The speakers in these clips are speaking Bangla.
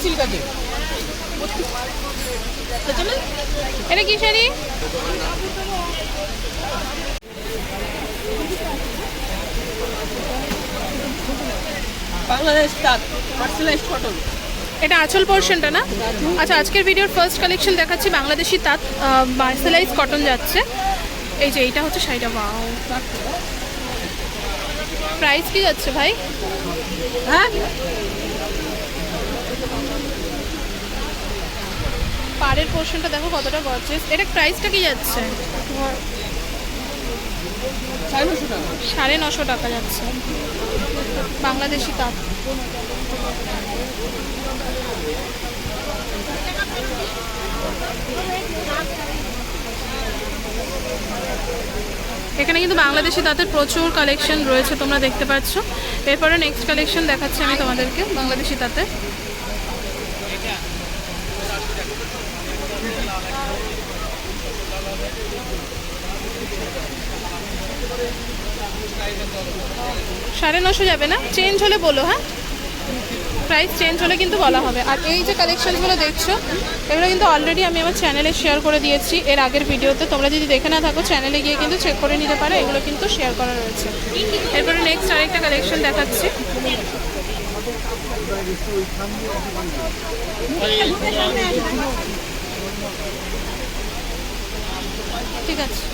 সিল্ক আছে এটা কি শাড়ি? বাংলাদেশ তাঁত পার্সোনালাইজ কটন এটা আঁচল পোর্শনটা না? আচ্ছা আজকের ভিডিওর ফার্স্ট কালেকশন দেখাচ্ছি বাংলাদেশি তাঁত মার্সেলাইজ কটন যাচ্ছে। এই যে এইটা হচ্ছে শাড়িটা বাও প্রাইস কি যাচ্ছে ভাই? হ্যাঁ? পাড়ের পোর্শনটা দেখো কতটা গর্জেস এটা প্রাইসটা কি যাচ্ছে? সাড়ে নশো টাকা যাচ্ছে। বাংলাদেশি তাঁত। এখানে কিন্তু বাংলাদেশি তাঁতের প্রচুর কালেকশন রয়েছে, তোমরা দেখতে পাচ্ছ। এরপরে নেক্সট কালেকশন দেখাচ্ছি আমি তোমাদেরকে, বাংলাদেশি তাঁতের সাড়ে নশো যাবে না? চেঞ্জ হলে বলো হ্যাঁ? প্রাইস চেঞ্জ হলে কিন্তু বলা হবে। আর এই যে কালেকশনগুলো দেখছ, এগুলো কিন্তু অলরেডি আমি আমার চ্যানেলে শেয়ার করে দিয়েছি। এর আগের ভিডিওতে তোমরা যদি দেখে না থাকো চ্যানেলে গিয়ে কিন্তু চেক করে নিতে পারো, এগুলো কিন্তু শেয়ার করা রয়েছে। এরপরে নেক্সট আরেকটা কালেকশন দেখাচ্ছি। ঠিক আছে।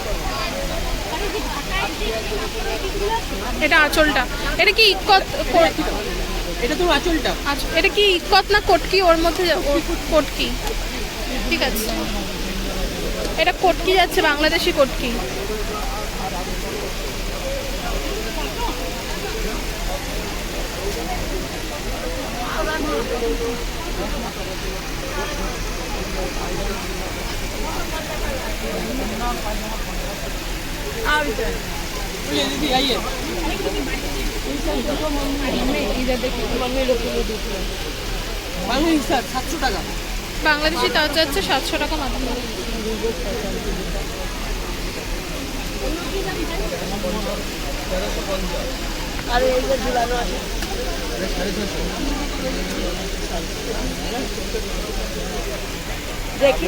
এটা আঁচলটা। এটা কি ইকত এটা তোর আঁচলটা। আচ্ছা, এটা কি ইকত না কটকি ওর মধ্যে কটকি ঠিক আছে। এটা কটকি যাচ্ছে? বাংলাদেশি কটকি বাংলাদেশ তার যাচ্ছে সাতশো টাকা মাত্র। আর এই যে ঝুলানো আছে দেখি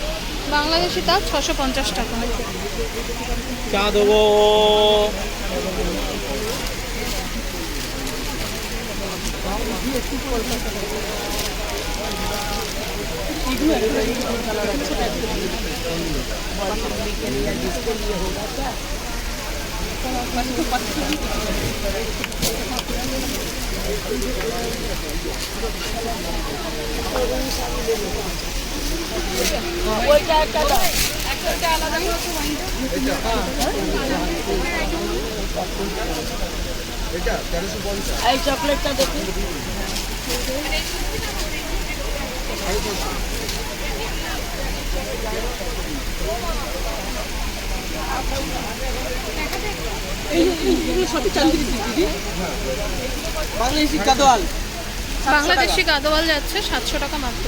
বাংলাদেশি তার ছশো পঞ্চাশ টাকা। চা দেবো। ওইটা চকলেটটা দেখি। এই এইগুলো সবই চান্দির দিদি বাংলাদেশি গাদোয়াল বাংলাদেশি গাদোয়াল যাচ্ছে সাতশো টাকা মাত্র।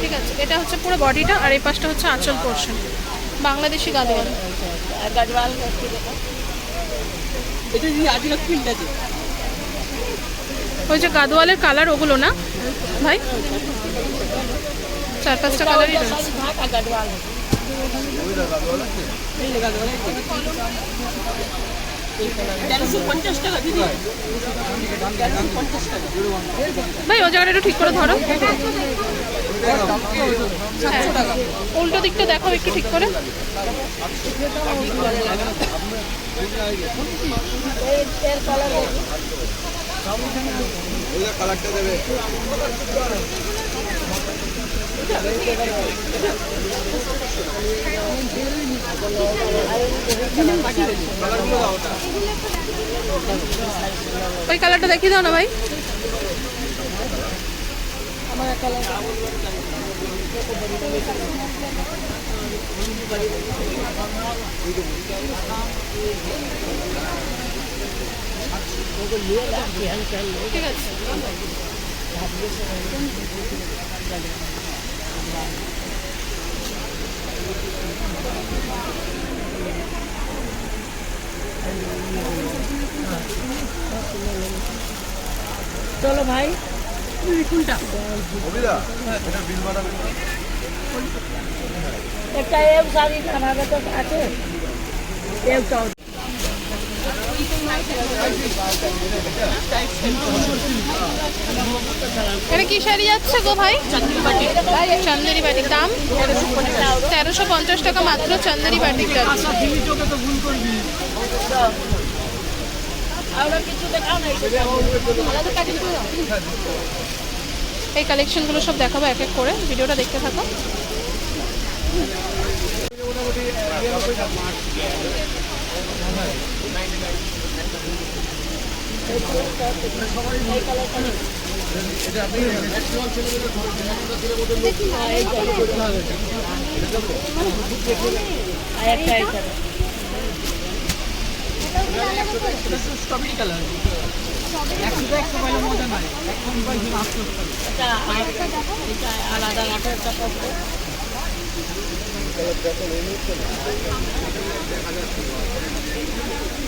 ঠিক আছে এটা হচ্ছে পুরো বডিটা আর এই পাশটা হচ্ছে আঁচল পোর্শন বাংলাদেশি গাদোয়াল। ওই যে গাদোয়ালের কালার ওগুলো না? ভাই? চার পাঁচটা কালারই রয়েছে। ভাই ও জায়গাটা একটু ঠিক করে ধরো। টাকা। উল্টো দিকটা দেখো একটু ঠিক করে। কালারটা দেবে ওই কালারটা দেখিয়ে দাও না ভাই। ঠিক আছে চলো ভাই। কোনটা একটা এম শাড়ি খানা আছে। এমটাও এটা কি শাড়ি যাচ্ছে গো ভাই? চন্দেরি বাটিক দাম? তেরোশো পঞ্চাশ টাকা মাত্র চন্দেরি বাটিক নাই। এই কালেকশনগুলো সব দেখাবো এক এক করে। ভিডিওটা দেখতে থাকো। একটা স্ট্রবেরি এটা আলাদা আঠারো টাকা করে ও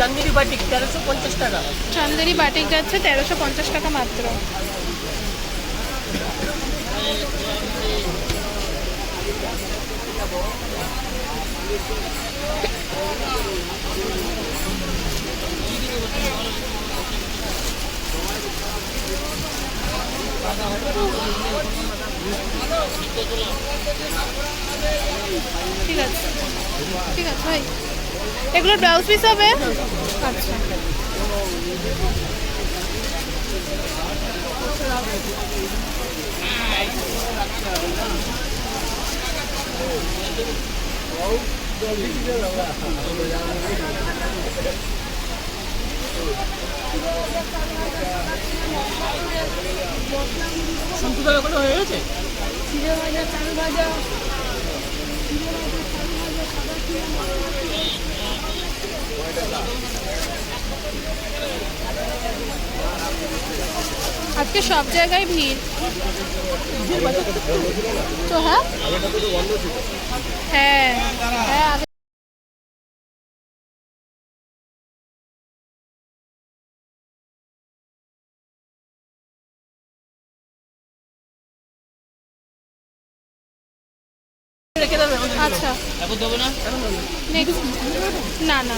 চান্দিনী বাটিক, তেরোশো পঞ্চাশ টাকা। চন্দেরি বাটিক যাচ্ছে তেরোশো পঞ্চাশ টাকা মাত্র। ঠিক আছে। ঠিক আছে, ভাই। এগুলোর ব্লাউজ পিস হবে? আচ্ছা। সন্তু দাদা করে হয়ে গেছে? আজকে সব জায়গায় ভিড়। তো হ্যাঁ? হ্যাঁ হ্যাঁ আচ্ছা। না না।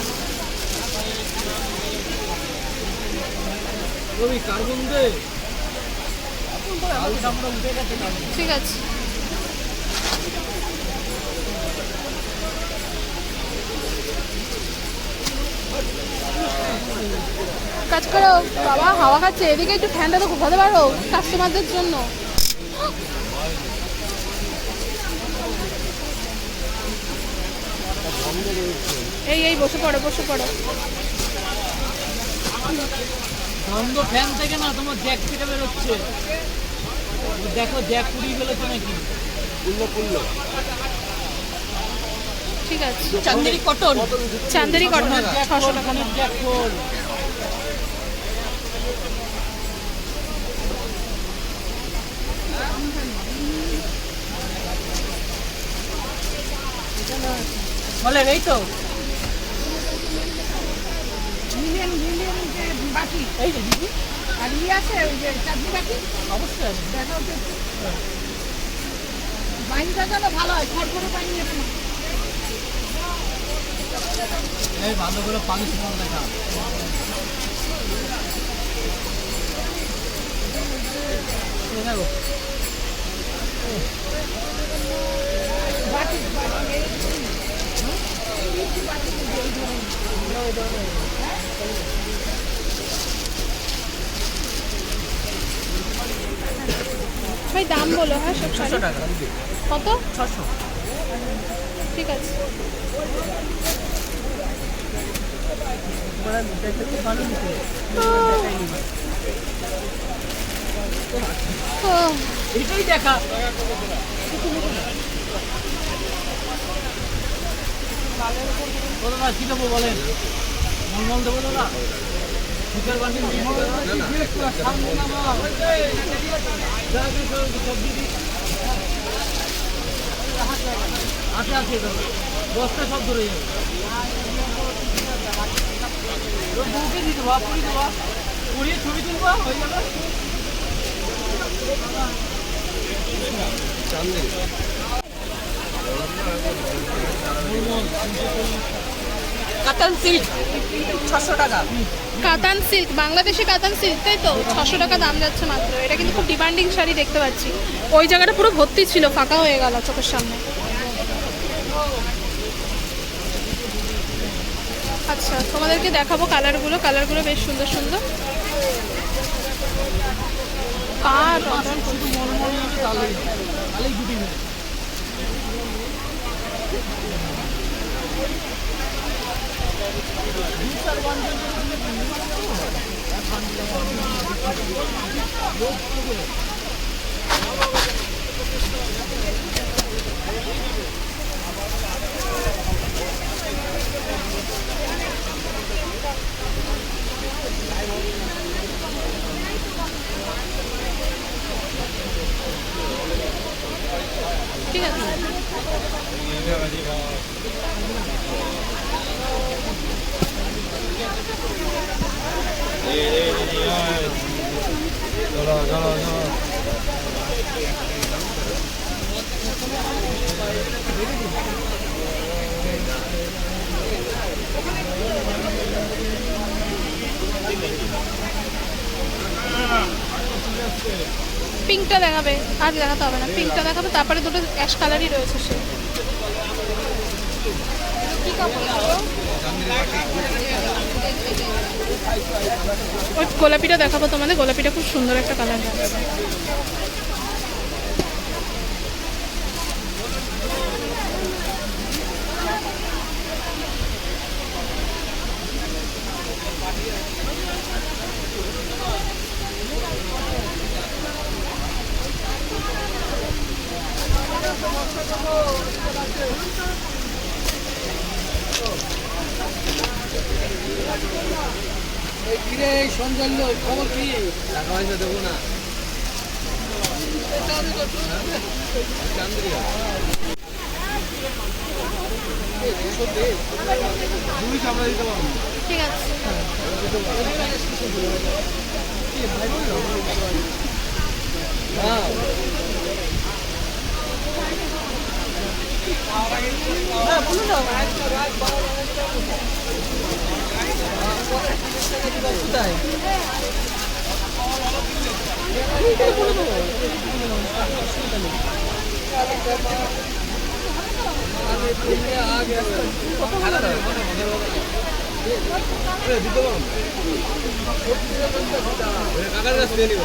রবি কার্বন দে ঠিক আছে। কাজ করো, বাবা হাওয়া খাচ্ছে, এদিকে একটু ফ্যানটা তো ঘুমাতে পারো, কাস্টমারদের জন্য। এই এই, বসে পড়ো বসে পড়ো। ফ্যান থেকে না তোমার জ্যাক ফিটে বেরোচ্ছে। দেখো জ্যাক পুড়িয়ে ফেলেছে নাকি? পুল্লো পুল্লো ঠিক আছে। চান্দেরি কটন চান্দেরি কটন ছশো টাকা। বলেন এই তো। এই যে দিদি। আর ইয়ে আছে ওই যে চাটনি বাটি অবশ্যই আছে। দেখাও তো একটু। যেন ভালো হয় খড় করে পানি এসে না এই ভালোগুলো পানি সময় দেখা। এই দেখো ভাই দাম বলো হ্যাঁ সব ছশো টাকা কত? ছশো। ঠিক আছে। এটাই দেখা। না কি দেবো বলেন? মলমল দেবো দাদা সুখের বান্ডি আছে আছে দাদা দশটা সব ধরে যাবে বউকে দিয়ে দেবো পুরি দেবো পুড়িয়ে ছবি তুলবো হয়ে যাবে কাতান সিল্ক। ছশো টাকা। কাতান সিল্ক বাংলাদেশি কাতান সিল্ক তাই তো? ছশো টাকা দাম যাচ্ছে মাত্র। এটা কিন্তু খুব ডিমান্ডিং শাড়ি দেখতে পাচ্ছি। ওই জায়গাটা পুরো ভর্তি ছিল ফাঁকা হয়ে গেল চোখের সামনে। আচ্ছা তোমাদেরকে দেখাবো কালারগুলো। কালারগুলো বেশ সুন্দর সুন্দর। কার? শুধু মলমল নেবে তাহলেই হবে। তাহলেই গুটি নেবে ঠিক আছে দেখাবে আজ দেখাতে হবে না। পিঙ্কটা দেখাবে তারপরে দুটো অ্যাশ কালারই রয়েছে সে? ওই গোলাপিটা দেখাবো তোমাদের গোলাপিটা খুব সুন্দর একটা কালার আছে এই কিরে এই সঞ্জন্য খবর কি টাকা পয়সা দেবো না ঠিক আছে হ্যাঁ হ্যাঁ বলুন না কোথায় দিতে পারব কাকার কাছ থেকে নিবো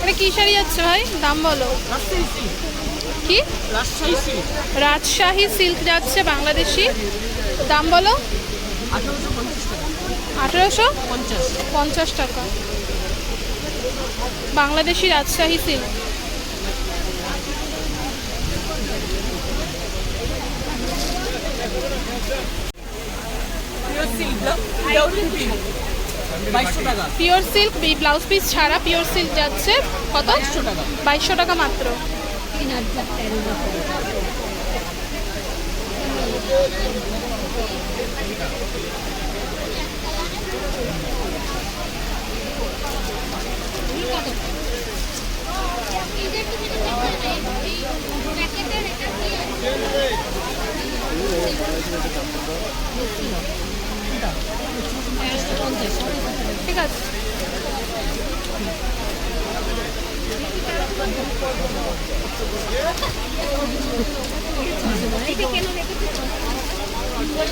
এটা কি শাড়ি যাচ্ছে ভাই? দাম বলো। কি? রাজশাহী সিল্ক যাচ্ছে বাংলাদেশি? দাম বলো? আঠারোশো পঞ্চাশ টাকা। আঠেরোশো? পঞ্চাশ। পঞ্চাশ টাকা। Bangladeshi Rajshahi silk pure silk blouse piece বাইশশো টাকা। পিওর সিল্ক ব্লাউজ পিস ছাড়া পিওর সিল্ক যাচ্ছে কত? বাইশশো টাকা। বাইশশো টাকা মাত্র। তিন হাজার ঠিক আছে।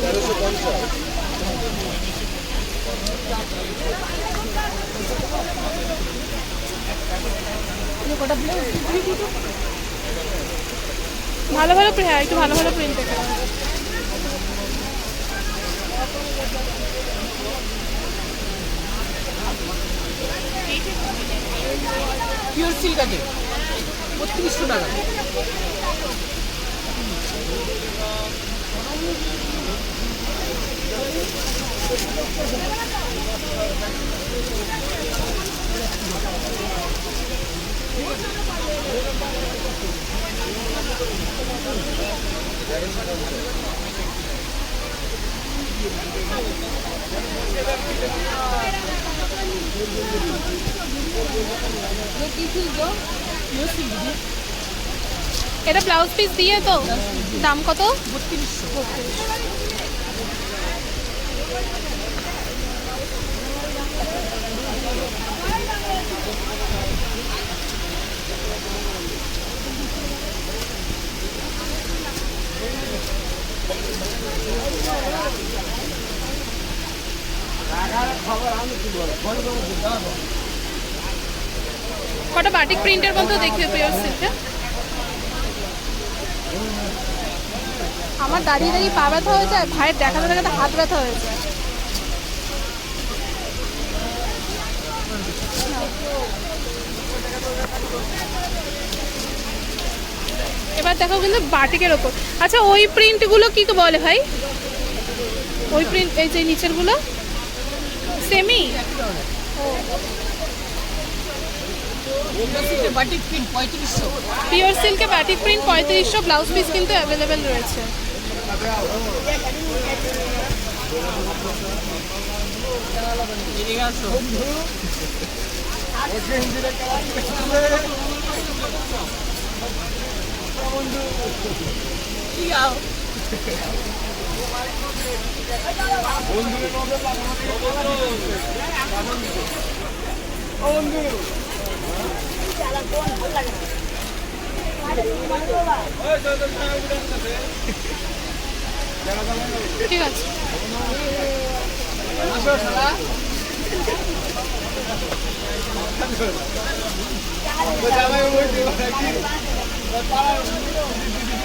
তেরোশো পঞ্চাশ ভালো ভালো হ্যাঁ একটু ভালো ভালো প্রিন্ট দেখে পিওর সিল্ক আছে। বত্রিশশো টাকা। Eu sinto, eu sinto. এটা ব্লাউজ পিস দিয়ে তো? দাম কত? কটা বাটিক প্রিন্টের মতো দেখিয়ে পিওর সিল্কটা আমার দাঁড়িয়ে দাঁড়িয়ে পা ব্যথা হয়েছে আর ভাইয়ের দেখাতে দেখাতে হাত ব্যথা হয়েছে। এবার দেখো কিন্তু বাটিকের ওপর। আচ্ছা ওই প্রিন্টগুলো কি বলে ভাই? ওই প্রিন্ট এই যে নিচেরগুলো? সেমি পিওর সিল্কে বাটিক প্রিন্ট পঁয়ত্রিশশো। ব্লাউজ পিস কিন্তু অ্যাভেলেবেল রয়েছে। কি আও ঠিক আছে। জামাই বলতে পারে কি পাড়ার দিদি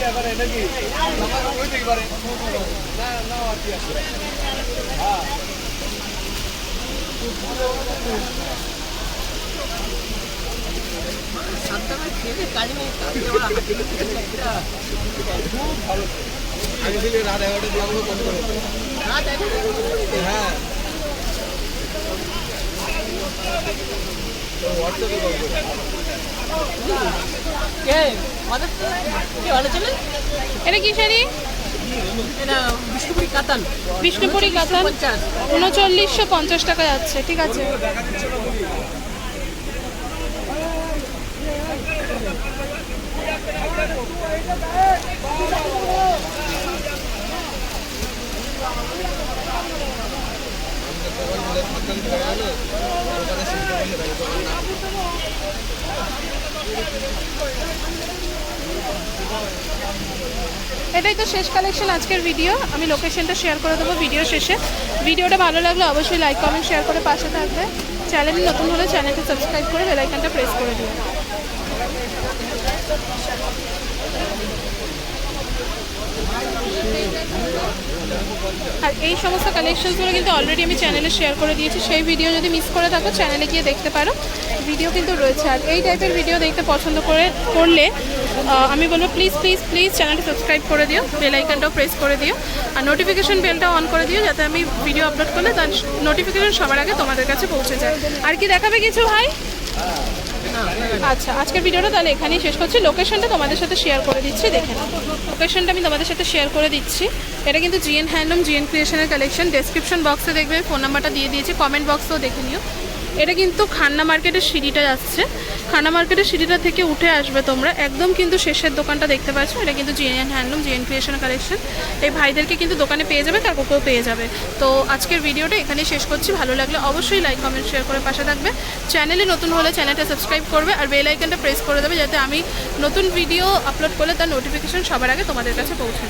আছে রাত এগারোটা করে। হ্যাঁ। তো হোয়াটসঅ্যাপে কল করে কে? আমাদের কে ভালো চলে এটা কি শাড়ি? এটা বিষ্ণুপুরি ঠিক আছে এটাই তো শেষ কালেকশন আজকের ভিডিও আমি লোকেশনটা শেয়ার করে দেবো ভিডিও শেষে। ভিডিওটা ভালো লাগলে অবশ্যই লাইক কমেন্ট শেয়ার করে পাশে থাকবে। চ্যানেল নতুন হলে চ্যানেলটা সাবস্ক্রাইব করে বেলাইকানটা প্রেস করে দিও। আর এই সমস্ত কালেকশনসগুলো কিন্তু অলরেডি আমি চ্যানেলে শেয়ার করে দিয়েছি। সেই ভিডিও যদি মিস করে থাকো চ্যানেলে গিয়ে দেখতে পারো। ভিডিও কিন্তু রয়েছে। আর এই টাইপের ভিডিও দেখতে পছন্দ করে, করলে আমি বলব প্লিজ প্লিজ প্লিজ চ্যানেলটি সাবস্ক্রাইব করে দিও। বেল আইকনটাও প্রেস করে দিও। আর নোটিফিকেশন বেলটাও অন করে দিও, যাতে আমি ভিডিও আপলোড করলে তার নোটিফিকেশন সবার আগে তোমাদের কাছে পৌঁছে যায়। আর কি দেখাবে কিছু ভাই? আচ্ছা আজকের ভিডিওটা তাহলে এখানেই শেষ করছি। লোকেশনটা তোমাদের সাথে শেয়ার করে দিচ্ছি, দেখে নাও। লোকেশনটা আমি তোমাদের সাথে শেয়ার করে দিচ্ছি। এটা কিন্তু জিএন হ্যান্ডলুম জিএন ক্রিয়েশনের কালেকশন ডেসক্রিপশন বক্সে দেখবে ফোন নাম্বারটা দিয়ে দিয়েছি। কমেন্ট বক্সেও দেখে নিও। এটা কিন্তু খান্না মার্কেটের সিঁড়িটা যাচ্ছে। খান্না মার্কেটের সিঁড়িটা থেকে উঠে আসবে তোমরা। একদম কিন্তু শেষের দোকানটা দেখতে পাচ্ছ। এটা কিন্তু GN handloom GN creation collection এই ভাইদেরকে কিন্তু দোকানে পেয়ে যাবে কাকুকেও পেয়ে যাবে। তো আজকের ভিডিওটা এখানেই শেষ করছি। ভালো লাগলে অবশ্যই লাইক কমেন্ট শেয়ার করে পাশে থাকবে। চ্যানেলে নতুন হলে চ্যানেলটা সাবস্ক্রাইব করবে আর বেল আইকনটা প্রেস করে দেবে যাতে আমি নতুন ভিডিও আপলোড করলে তার নোটিফিকেশন সবার আগে তোমাদের কাছে পৌঁছে যায়।